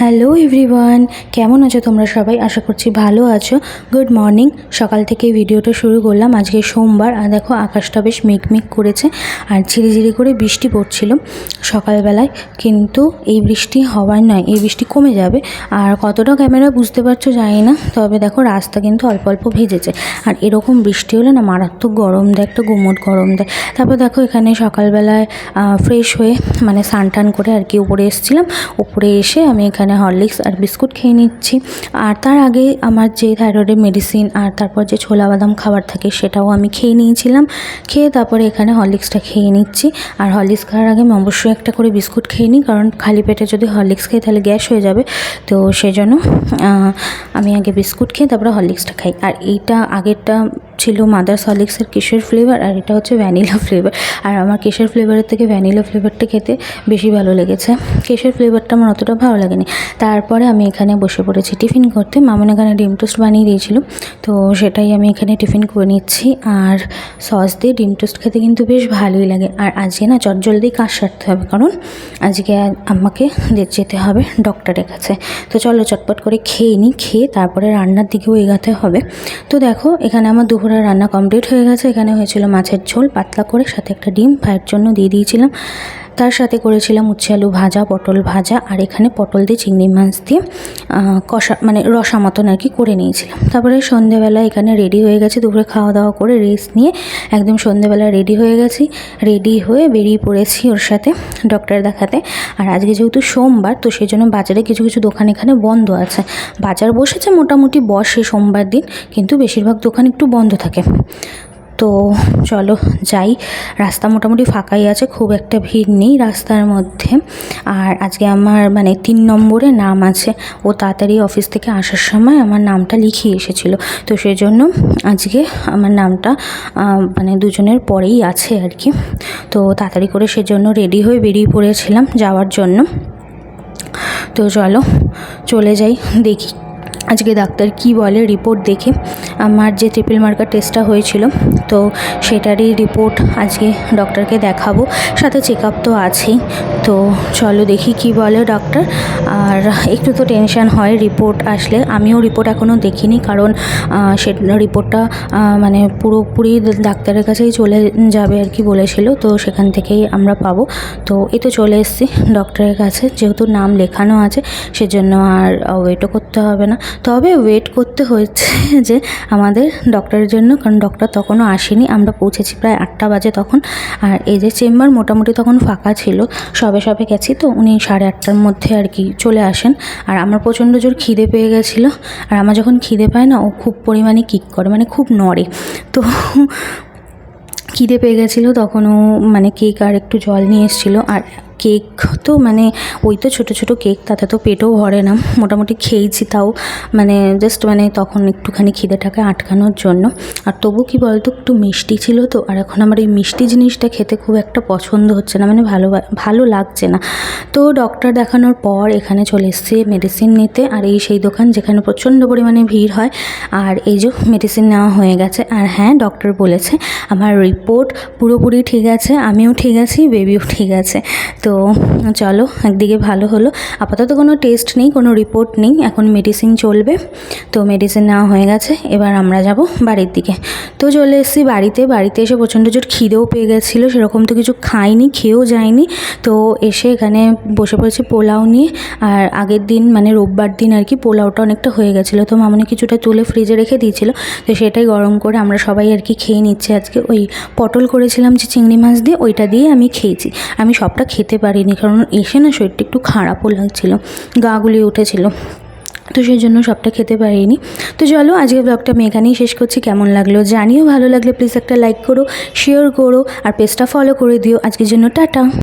Hello everyone কেমন আছো তোমরা সবাই? আশা করছি ভালো আছো। গুড মর্নিং সকাল থেকে ভিডিওটা শুরু করলাম। আজকে সোমবার। আর দেখো, আকাশটা বেশ মেঘমেঘ করেছে আর ঝিরিঝিরি করে বৃষ্টি পড়ছিল সকালবেলায়। কিন্তু এই বৃষ্টি হওয়ার নয়, এই বৃষ্টি কমে যাবে। আর কতটা ক্যামেরা বুঝতে পারছ জানি না। তবে দেখো, রাস্তা কিন্তু অল্প অল্প ভেজেছে। আর এরকম বৃষ্টি হলে না মারাত্মক গরম দেয়, একটা গুমোট গরম দেয়। তারপর দেখো, এখানে সকালবেলায় ফ্রেশ হয়ে মানে স্নান টান করে আর কি উপরে এসেছিলাম। উপরে এসে আমি এখানে হরলিক্স আর বিস্কুট খেয়ে নিচ্ছি। আর তার আগে আমার যে থাইরয়েডের মেডিসিন আর তারপর যে ছোলা বাদাম খাবার থাকে সেটাও আমি খেয়ে নিয়েছিলাম। খেয়ে তারপরে এখানে হরলিক্সটা খেয়ে নিচ্ছি। আর হরলিক্স খাওয়ার আগে আমি অবশ্যই একটা করে বিস্কুট খেয়ে নিই, কারণ খালি পেটে যদি হরলিক্স খাই তাহলে গ্যাস হয়ে যাবে। তো সেজন্য আমি আগে বিস্কুট খেয়ে তারপরে হরলিক্সটা খাই। আর এইটা আগেরটা ছিল মাদার সলিক্সের কেশের ফ্লেভার আর এটা হচ্ছে ভ্যানিলা ফ্লেভার আর আমার কেশের ফ্লেভারের থেকে ভ্যানিলা ফ্লেভারটা খেতে বেশি ভালো লেগেছে। কেশের ফ্লেভারটা আমার অতটা ভালো লাগেনি। তারপরে আমি এখানে বসে পড়েছি টিফিন করতে। মামন এখানে ডিম টোস্ট বানিয়ে দিয়েছিল। তো সেটাই আমি এখানে টিফিন করে নিচ্ছি। আর সস দিয়ে ডিম টোস্ট খেতে কিন্তু বেশ ভালোই লাগে। আর আজকে না চটজলদি কাজ সারতে হবে। কারণ আজকে আমাকে যেতে হবে ডক্টরের কাছে। তো চলো চটপট করে খেয়ে নিই খেয়ে তারপরে রান্নার দিকেও এগাতে হবে। তো দেখো, এখানে আমার দুপুরের রান্না কমপ্লিট হয়ে গেছে। এখানে হয়েছিল মাছের ঝোল, পাতলা করে সাথে একটা ডিম, ভাইয়ের জন্য দিয়ে দিয়েছিলাম। তার সাথে করেছিলাম উচ্ছে আলু ভাজা, পটল ভাজা, আর এখানে পটল দিয়ে চিংড়ি মাছ দিয়ে কষা মানে রসা মতন আর কি করে নিয়েছিলাম। তারপরে সন্ধেবেলা এখানে রেডি হয়ে গেছে, দুপুরে খাওয়া দাওয়া করে রেস্ট নিয়ে একদম সন্ধেবেলা রেডি হয়ে গেছি। রেডি হয়ে বেরিয়ে পড়েছি ওর সাথে ডক্টর দেখাতে। আর আজকে যেহেতু সোমবার, তো সেই জন্য বাজারে কিছু কিছু দোকান এখানে বন্ধ আছে। বাজার বসেছে মোটামুটি বসে সোমবার দিন, কিন্তু বেশিরভাগ দোকান একটু বন্ধ থাকে। তো চলো যাই। রাস্তা মোটামুটি ফাঁকাই আছে, খুব একটা ভিড় নেই রাস্তার মধ্যে। আর আজকে আমার মানে তিন নম্বরে নাম আছে। ও তাড়াতাড়ি অফিস থেকে আসার সময় আমার নামটা লিখিয়ে এসেছিল। তো সেই জন্য আজকে আমার নামটা মানে দুজনের পরেই আছে আর কি। তো তাড়াতাড়ি করে সেজন্য রেডি হয়ে বেরিয়ে পড়েছিলাম যাওয়ার জন্য। তো চলো চলে যাই, দেখি আজকে ডাক্তার কি বলে রিপোর্ট দেখে আমার যে ট্রিপল মার্কার টেস্টটা হয়েছিল, তো সেটারই রিপোর্ট আজকে ডক্টরকে দেখাবো। সাথে চেক আপ তো আছেই, তো চলো দেখি কি বলে ডক্টর আর একটু তো টেনশন হয় রিপোর্ট আসলে, আমিও রিপোর্ট এখনও দেখিনি কারণ সে রিপোর্টটা মানে পুরোপুরি ডাক্তারের কাছেই চলে যাবে আর কি বলেছিল, তো সেখান থেকেই আমরা পাবো। তো এই তো চলে এসেছি ডক্টরের কাছে, যেহেতু নাম লেখানো আছে, সেজন্য আর ওয়েটও করতে হবে না। তবে ওয়েট করতে হয়েছে যে আমাদের ডক্টরের জন্য, কারণ ডক্টর তখনও আসেনি। আমরা পৌঁছেছি প্রায় আটটা বাজে তখন। আর এই যে চেম্বার মোটামুটি তখন ফাঁকা ছিল, সবে সবে গেছি তো উনি সাড়ে আটটার মধ্যে আর কি চলে আসেন। আর আমার প্রচণ্ড জোর খিদে পেয়ে গেছিল। আর আমার যখন খিদে পায় না, ও খুব পরিমাণে কিক করে মানে খুব নড়ে। তো খিদে পেয়ে গেছিল, তখন ও মানে কেক আর একটু জল নিয়ে এসেছিল। আর কেক তো মানে ওই তো ছোটো ছোটো কেক, তাতে তো পেটও ভরে না। মোটামুটি খেয়েছি তাও। মানে জাস্ট মানে তখন একটুখানি খিদেটাকে আটকানোর জন্য। আর তবু কি বলতো, একটু মিষ্টি ছিল তো। আর এখন আমার এই মিষ্টি জিনিসটা খেতে খুব একটা পছন্দ হচ্ছে না। মানে ভালো ভালো লাগছে না। তো ডক্টর দেখানোর পর এখানে চলে এসেছি মেডিসিন নিতে। আর এই সেই দোকান যেখানে প্রচণ্ড পরিমাণে ভিড় হয়। আর এই যে মেডিসিন নেওয়া হয়ে গেছে। আর হ্যাঁ ডক্টর বলেছে, আমার রিপোর্ট পুরোপুরি ঠিক আছে, আমিও ঠিক আছি বেবিও ঠিক আছে। তো চলো, একদিকে ভালো হলো। আপাতত কোনো টেস্ট নেই, কোনো রিপোর্ট নেই, এখন মেডিসিন চলবে। তো মেডিসিন নেওয়া হয়ে গেছে, এবার আমরা যাব বাড়ির দিকে। তো চলে এসেছি বাড়িতে বাড়িতে এসে প্রচণ্ড জোর খিদেও পেয়ে গেছিল, সেরকম তো কিছু খাইনি, খেয়েও যায়নি। তো এসে এখানে বসে পড়েছি পোলাও নিয়ে, আর আগের দিন মানে রোববার দিন আর কি, পোলাওটা অনেকটা হয়ে গেছিল। তো মামনি কিছুটা তুলে ফ্রিজে রেখে দিয়েছিল, তো সেটাই গরম করে আমরা সবাই আর কি খেয়ে নিচ্ছি। আজকে ওই পটল করেছিলাম যে চিংড়ি মাছ দিয়ে, ওইটা দিয়ে আমি খেয়েছি। আমি সবটা খেতে পারিনি, কারণ এসে না শরীরটা একটু খারাপও লাগছিল, গা গুলিয়ে উঠেছিলো। তো সেই জন্য সবটা খেতে পারিনি। তো চলো আজকে ব্লগটা আমি এখানেই শেষ করছি। কেমন লাগল জানিও, ভালো লাগলে প্লিজ একটা লাইক করো শেয়ার করো, আর পেজটা ফলো করে দিও। আজকের জন্য টাটা।